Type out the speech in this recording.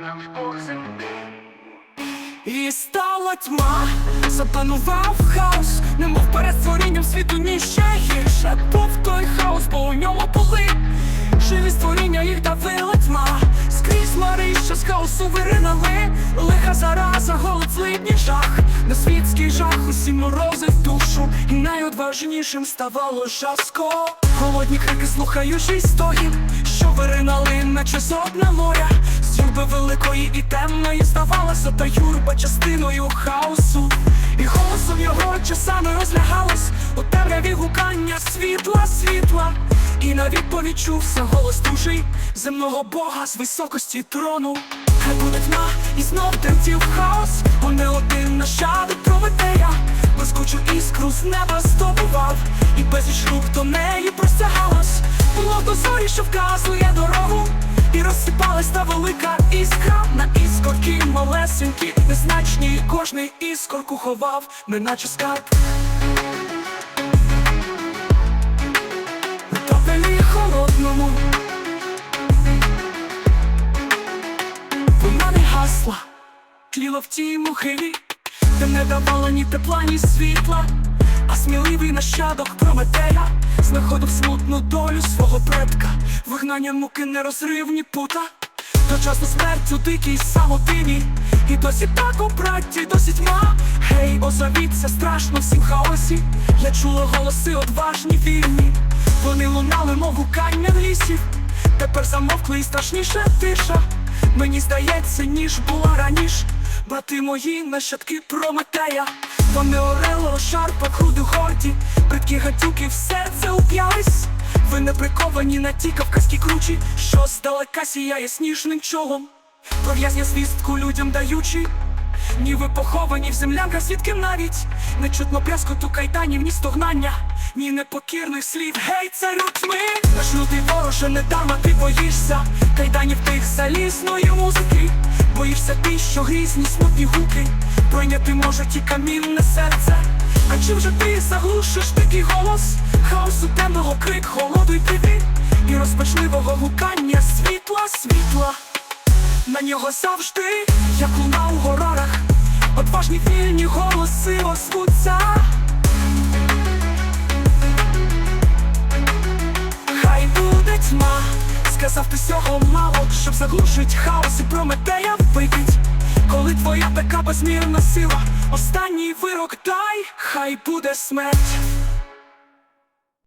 нам Бог землі. І стала тьма, запанував хаос, немов перед створінням світу ніще гірше був той хаос, бо у ньому були живі створіння, їх давила тьма. Скрізь мари, з хаосу виринали, лиха зараза, голод, злидні жах, на світський жах усі морозив душу, і найодважнішим ставало жаско. Голодні крики слухаючи стогін, що виринали, наче зодна моря. Великої і темної здавалася та юрба частиною хаосу. І голосом його часами розлягалось у темряві гукання світла, світла. І на відповідь чувся голос дужий земного бога з високості трону. Хай буде тьма, і знов тремтів хаос, бо не один нащадок Прометея, блискучу іскру з неба здобував, і безліч рук до неї простягалось. Було до зорі, що вказує дорогу, і розсипалась та велика іскра. На іскорки малесенькі, незначні, кожний іскорку ховав, неначе скарб. Топелі холодному. Вона не гасла, тліла в тій мухилі, де не давала ні тепла, ні світла, а сміливий нащадок Прометея знаходив смутну долю свого предка, вигнання муки нерозривні пута, дочасну смерть у дикій самотині, і досі так у братті, досі тьма. Гей, озовіться страшно всім хаосі, я чула голоси одважні вільні, вони лунали, мов гукання лісів. Тепер замовкли і страшніша тиша. Мені здається, ніж була раніше. Брати мої нащадки Прометея, вони орело, шарпа, груди горді, бридкі гадюки в серце уп'ялись. Ви не приковані на ті кавказькі кручі, що здалека сіяє сніжним чолом. Про в'язня звістку людям даючи. Ні ви поховані в землянках свідків навіть Не чутно пряскоту кайданів, ні стогнання, ні непокірних слів Гей, царю тьми, наш лютий вороже, не дарма ти боїшся Кайданів тих залізної музики Боїшся ти, що грізні смутні гуки Пройняти може ті камінне серце А чи вже ти заглушиш такий голос? Хаосу темного крик, холоду й біди І розпачливого гукання світла, світла. На нього завжди, як луна у горорах, отважні вільні голоси озвуться. Хай буде тьма, сказав ти сього мало, щоб заглушить хаос і Прометея вбить. Коли твоя така безмірна сила, останній вирок дай, хай буде смерть.